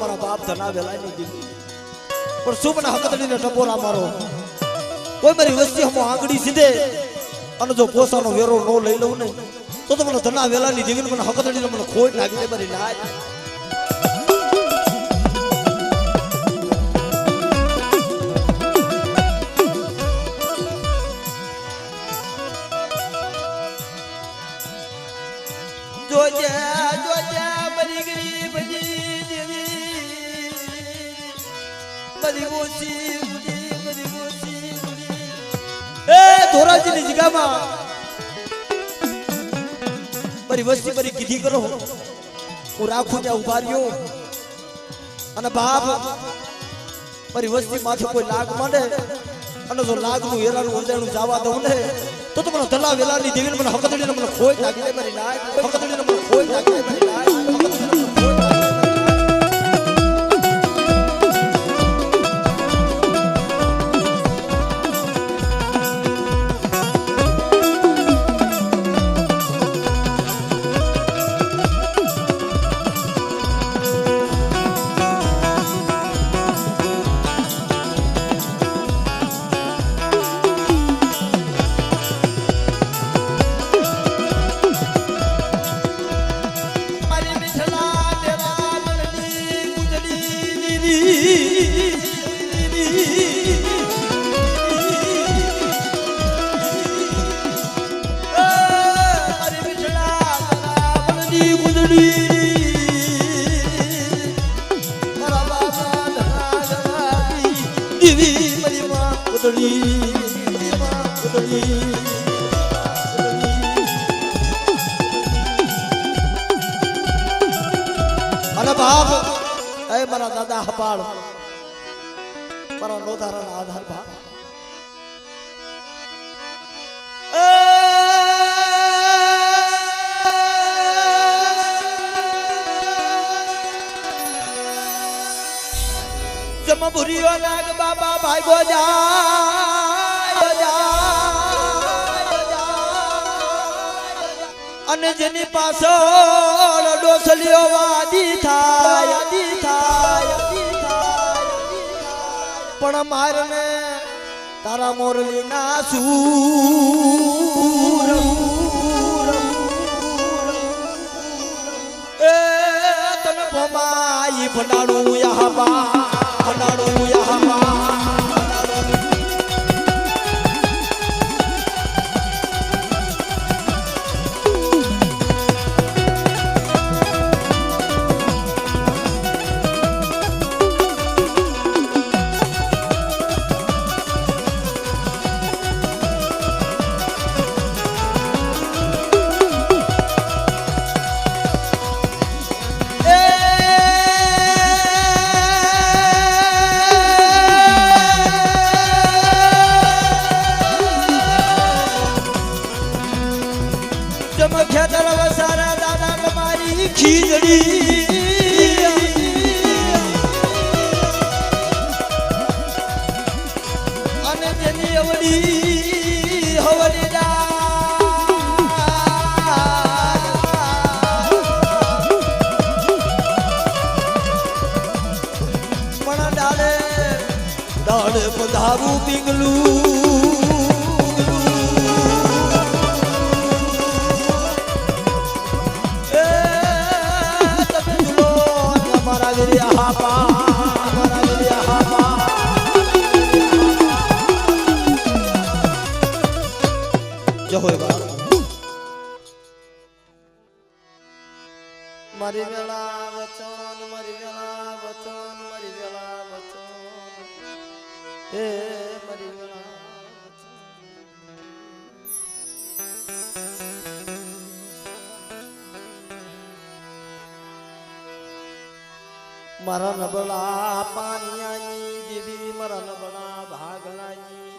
મારા બાપ ધના વેલાની દીધી પણ શું મને હકતડીને ટપોરા મારો. કોઈ મારી વસ્તી હમો આંગળી સીધે અને જો પોસાનો વેરો નો લઈ લઉં ને, તો તો મને ધના વેલાની દીવીને મને હકતડીને મને ખોટ નાખી દે મારી લાજ. ઓછી એ ધોરાજીની જગ્યામાં પરી વસ્તી પરી કીધી કરો. હું રાખું ત્યાં ઊભા રહ્યો. અને બાપ પરી વસ્તી માથે કોઈ લાગ માંડે અને જો લાગનું હેરાનું ઉજાણું જવા દઉં ને, તો તો મને ધલા વેલાની દેવીને મને હકતડીને મને ખોઈ નાખી દે મારી નાખ હકતડીને મને ખોઈ નાખી દે માં ગુજરી અને બાપ એ મારા દાદા હપાળ જમ ભૂરીઓ બાબા ભાઈ ગોજા, અને જેની પાછળ ડોસલીઓ વાદી થાય થાય પણ મારને તારા મોરલી ના સૂર. એ તને ભમાઈ ભંડાણું યહાબા ભંડાણું યહાબા મારા બળા પાનિયાની દીદી, મરણ બળા ભાગલાની.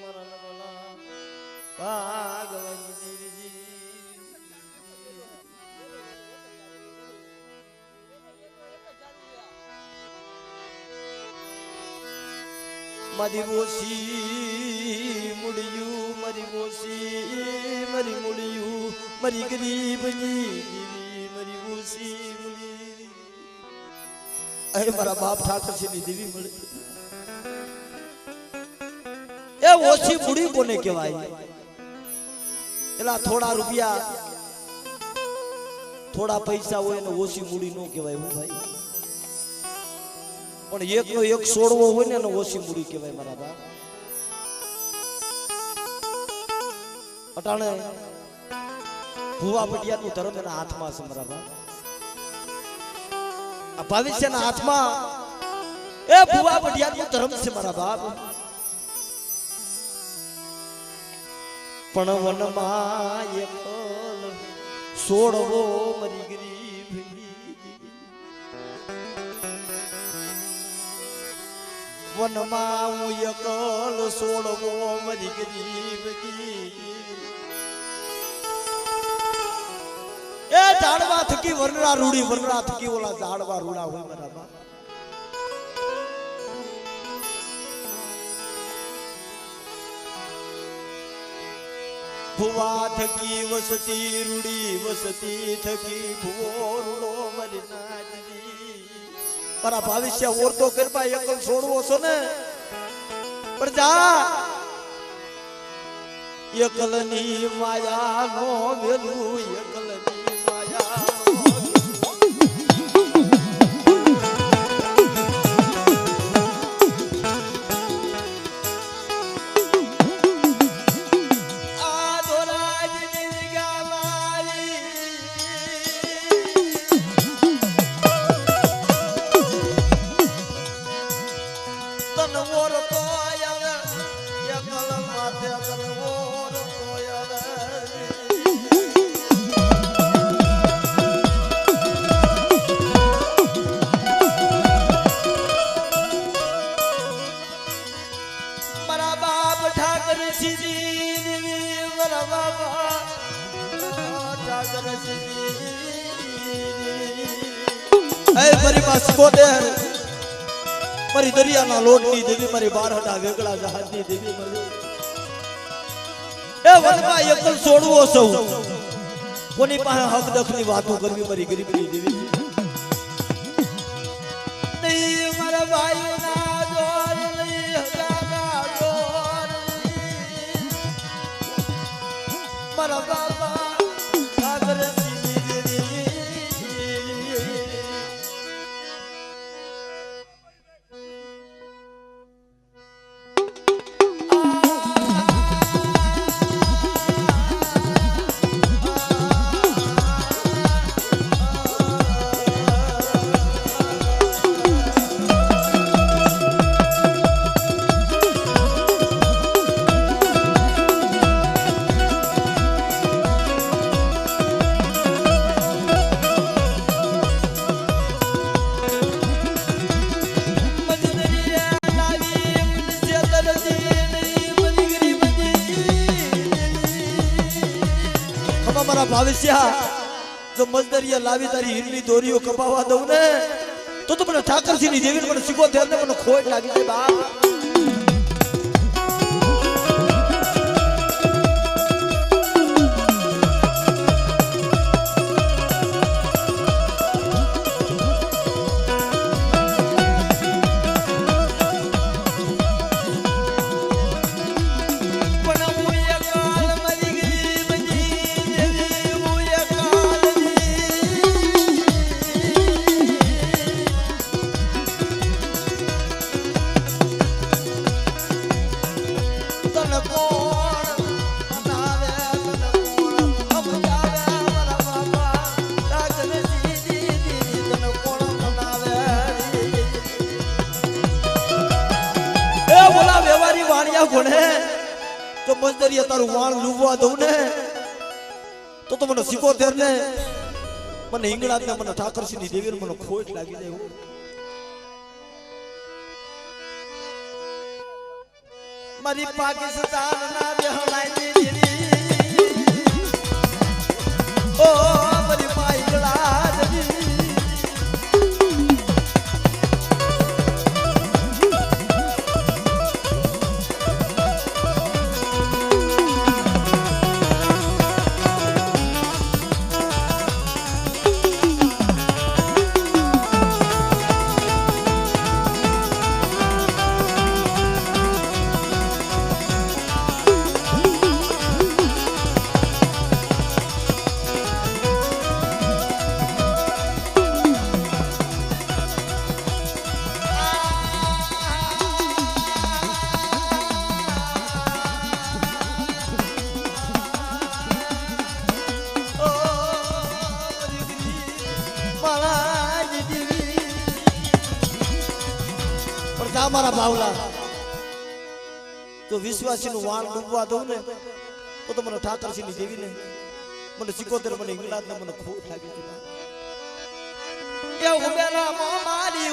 મરણ બળા ભાગલાની દેવીજી મારી ઓછી મુડિયું, મારી ઓછી મારી મુડિયું, મારી ગરીબની દેવી અરે મારા બાપ ઠાકરસિંહની દેવી મળે. એ ઓછી મુડી કોને કહેવાય? એલા થોડા રૂપિયા, થોડા પૈસા હોય ને ઓછી મૂડી ન કહેવાય હું ભાઈ. પણ એક નો એક સોડવો હોય ને ઓછી મૂડી કહેવાય મારા બાપ. અટાણે ભુવા પટિયા નું ધર્મ એના હાથમાં છે મારા બા આ ભવિષ્યના હાથમાં? એ ભુવા પટિયા નું ધર્મ છે મારા બાપ. પણ વનમાં એકલ સોડવો મરી ગરીબ વનમાં હું એકલ સોડવો મરી ગરીબ એ થકી વરરા રૂડી વરરા થકી ઓલા ઝાડવા રૂડા હોય બરાબર ભુવા થકી વસતી રૂડી, વસતી થકી ભુવો રૂડો મરી નાજરી મારા ભવિષ્ય ઓરતો કરવા એકલ છોડવો છો ને? પણ જા. એકલની માયા નો વેલું એકલની બારહટા વેગળા જહાજની દેવી મળી એ વનમાં એકલ છોડવો સૌ. કોની પાસે હક દખની વાતો કરવી મારી ગરીબની દેવી જો લાવી તારી હીરની દોરીઓ કપાવા દઉં ને, તો તો મને ઠાકરસિંહની દેવી મને થયા ને મને ખોટ લાગી જાય બાપ. તો તો મને સિકોતેર ને મને હિંગળાજ ને મને ઠાકરસિંહની દેવી મને ખોટ લાગી જાય. મારી પાકિસ્તાન ના બેહલાઈ દીધી ઓ વિશ્વાસીનું વાણ ડૂબવા દઉં ને, તો તો મને ઠાકરસિંહની જેવી ને મને સિકોતેર, મને ઇંગ્લાદ મને ખૂબ લાગી ગયું એ હું બેરામો મારી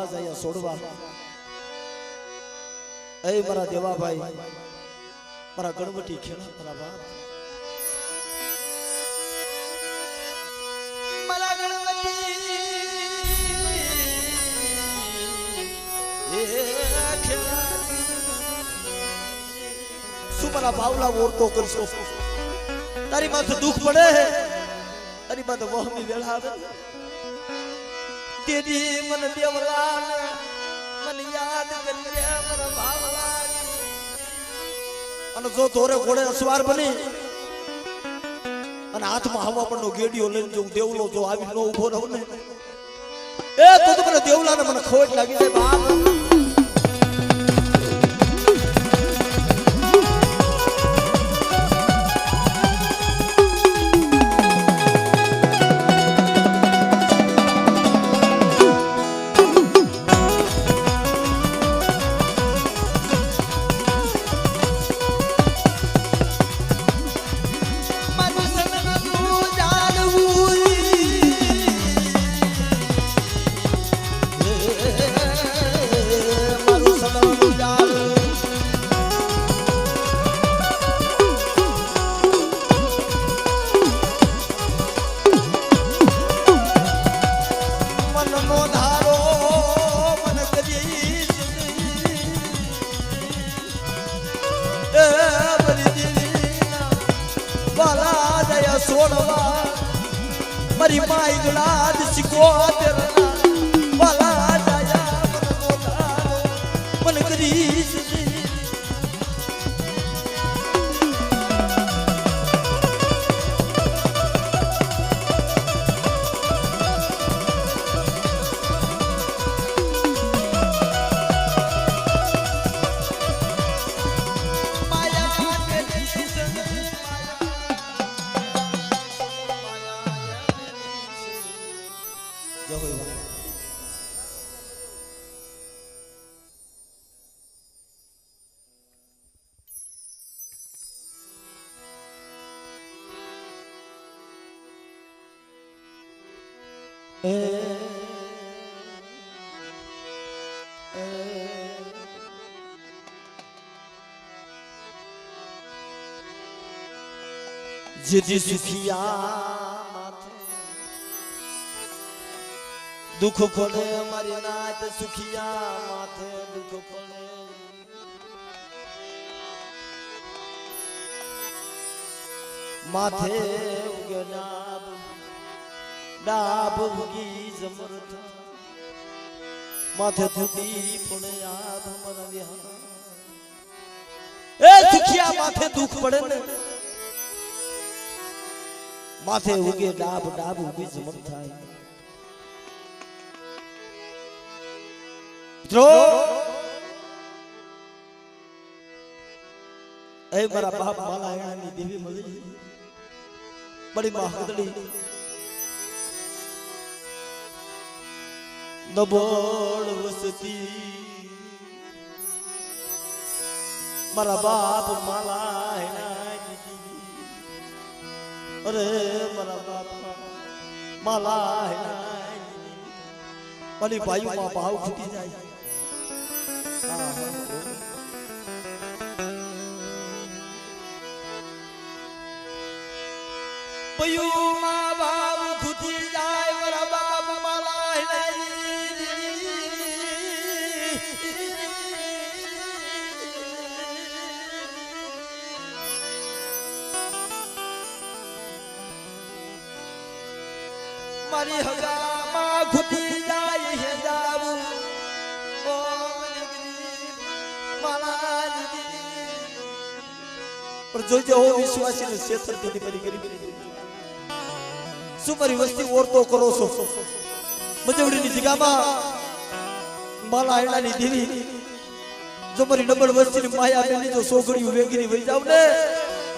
દેવીના અહીંયા છોડવા એ મારા દેવાભાઈ મારા ગણપતિ ખેડા મારા બાપ. શું મારા ભાવલા ઓળતો કરશો? તારી માથે દુઃખ પડે તારી માથે વહમી વેળા આવે. તેથી મન દેવલા મન યાદ કરી મન ભાવલા અને જો ધોરે ઘોડે અસવાર બની, અને હાથમાં હવા પણ ગેડીઓ લઈને જો દેવલો જો આવી ન ઊભો રહું ને, એ તો તમને મને દેવલાને મને ખોટ લાગી જાય બાપ. માઈ ગળા શીખો વાલા જાયા મન મોતારો જેથી સુખિયા દુખ ખોલે મારી નાત સુખિયા માથે દુખ ખોલે માથે ઉગના ડાબ ઉગી સમર્થ માથે થતી પણ યાદ મારા વિહાર એ દુખિયા માથે દુખ પડે ને. માથે ઉગે ડાબ ડાબ ઉગી જમર થાય. મિત્રો, એ મારા બાપ માલા હેણાની દેવી મળી. બડી મહાકદડી નબળ વસતી. મારા બાપ માલા અરે મારા બાપ માલા મારી ભાઈઓમાં ભાવ ફૂટી જાય. હા, જોઈજે હો વિશ્વાસીને છેતરપિંડી મારી કરી શું મારી વસ્તી ઓરતો કરો છો? મજવડીની જગ્યામાં માલા આયડાની ધીરી. જો મારી ડબલ વસ્તીની માયા બેની જો સોગડીયું વેગીની વહી જાવ ને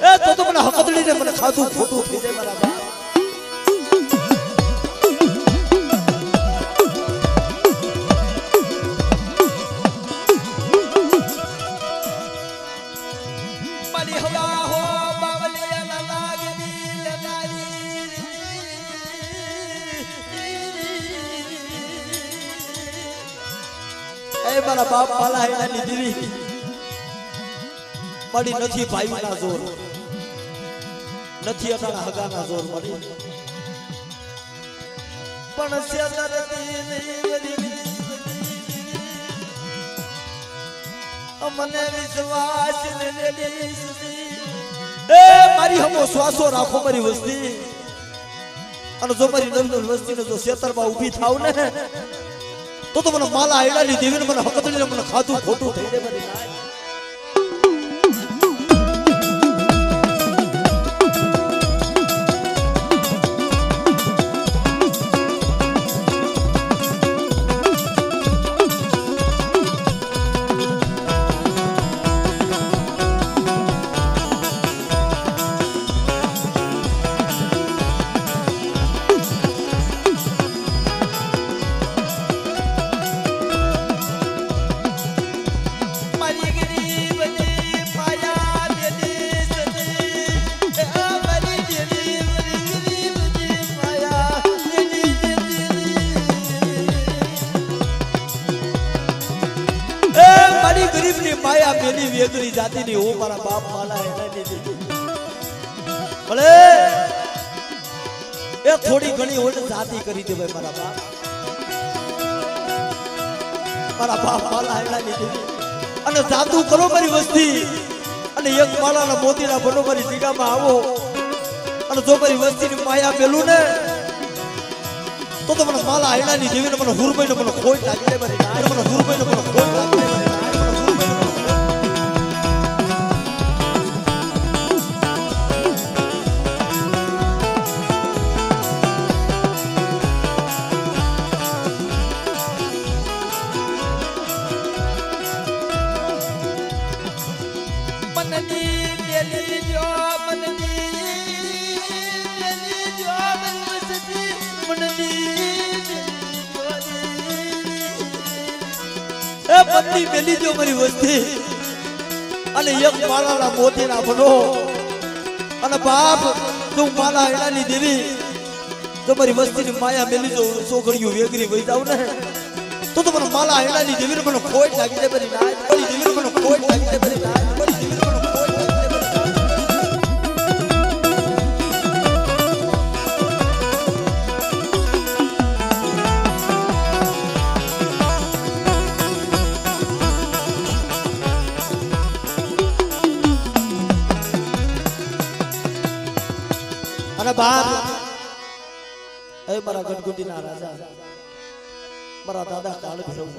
એ તો તો મને હકદડીને મને ખાધું ખોટું થઈ જાય મારી મારા બાપ પાલા હેડાની નીકળી પડી નથી ભાઈના જોર. નથી અટાણા હગાના જોર મળી પણ મારી હમો શ્વાસો રાખો મારી વસ્તી. અને જો મારી નવી વસ્તી ને જો શેતરમાં ઊભી થાવ ને તો તો મને માલા આયડાની દેવીને મને હકતડીને મને ખાધું ખોટું થઈ. જાય મેલી જાતિ ની હું મારા બાપ માલા એને દીધી ભલે એ થોડી ઘણી હોય જાતિ કરી દે ભાઈ મારા બાપ. મારા બાપ માલા એને દીધી અને જાદુ કરો મારી વસ્તી. અને એક માળાના મોતીના બનો મારી જીગામાં આવો. અને જો મારી વસ્તીની માયા પેલું ને, તો તો મને માલા આયડાની દેવીને મને હુરભાઈને મને ખોઈ લાગી મારી. નાય. મને હુરભાઈને મને ખોઈ લાગી પત્ની પેલી જો મારી વસ્તી અને એક માળાના મોતીના બનો અને બાપ, તું માલા એનાની દેવી તો મારી વસ્તીની માયા મેલી જો છોકરીઓ વેગરી વહી જાવ ને, તો તો મને માલા એનાની દેવીને મને ખોટ લાગી દે મારી નાય મારી મને ખોટ લાગી જાય, મારી નાય. અને બાર. એ મારા ગટગુટીના રાજા. મારા દાદા કાળ ભૈરવ